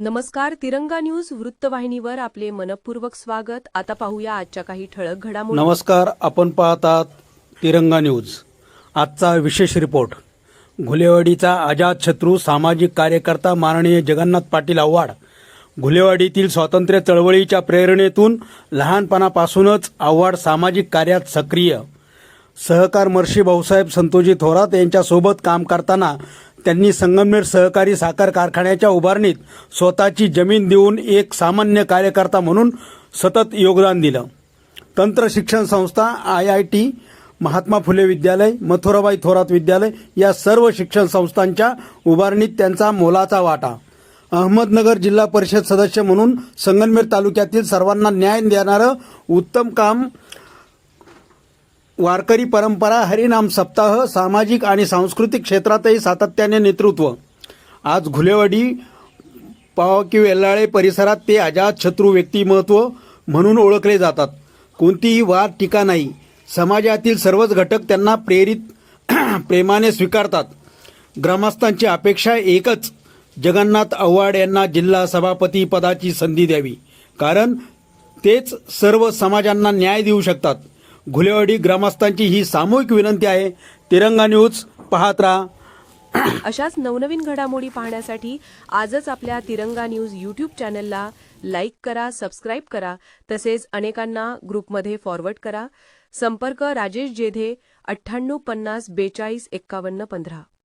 नमस्कार तिरंगा न्यूज वृत्तवाहिनीवर आपले मनपूर्वक स्वागत. आता पाहूया आजच्या काही ठळक घडामोडी. नमस्कार आपण पाहतात तिरंगा न्यूज. आजचा विशेष रिपोर्ट. घुलेवाडीचा आजाद शत्रू सामाजिक कार्यकर्ता माननीय जगन्नाथ पाटील आव्हाड. घुलेवाडीतील स्वातंत्र्य चळवळीच्या प्रेरणेतून लहानपणापासूनच आव्हाड सामाजिक कार्यात सक्रिय. सहकार महर्षी भाऊसाहेब संतोजी थोरात यांच्यासोबत काम करताना त्यांनी संगमनेर सहकारी साखर कारखान्याच्या उभारणीत स्वतःची जमीन देऊन एक सामान्य कार्यकर्ता म्हणून सतत योगदान दिलं. तंत्र शिक्षण संस्था I I T Mahatma Phule विद्यालय मथुराबाई थोरात विद्यालय या सर्व शिक्षण संस्थांच्या उभारणीत त्यांचा मोलाचा वाटा. अहमदनगर जिल्हा परिषद सदस्य म्हणून संगमनेर तालुक्यातील सर्वांना न्याय देणारं उत्तम काम वारकरी परंपरा हरिनाम सप्ताह सामाजिक आणि सांस्कृतिक क्षेत्रातही सातत्याने नेतृत्व. आज घुलेवाडी पावकी वेल्लाळे परिसरात ते अजात शत्रू व्यक्तिमत्व म्हणून ओळखले जातात. कोणतीही वाद टीका नाही. समाजातील सर्वच घटक त्यांना प्रेरित प्रेमाने स्वीकारतात. ग्रामस्थांची अपेक्षा एकच जगन्नाथ आव्हाड यांना जिल्हा सभापती पदाची संधी द्यावी. कारण तेच सर्व समाजांना न्याय देऊ शकतात. घुलेवाडी ग्रामस्थांची ही सामूहिक विनंती आहे. तिरंगा न्यूज पाहत राहा. अशाच नवनवीन घडामोडी पाहण्यासाठी आजच आपल्या तिरंगा न्यूज यूट्यूब चॅनलला लाईक करा सबस्क्राईब करा तसेच अनेकांना ग्रुपमध्ये फॉरवर्ड करा. संपर्क राजेश जेधे अठ्ठ्याण्णव पन्नास बेचाळीस एक्कावन्न पंधरा.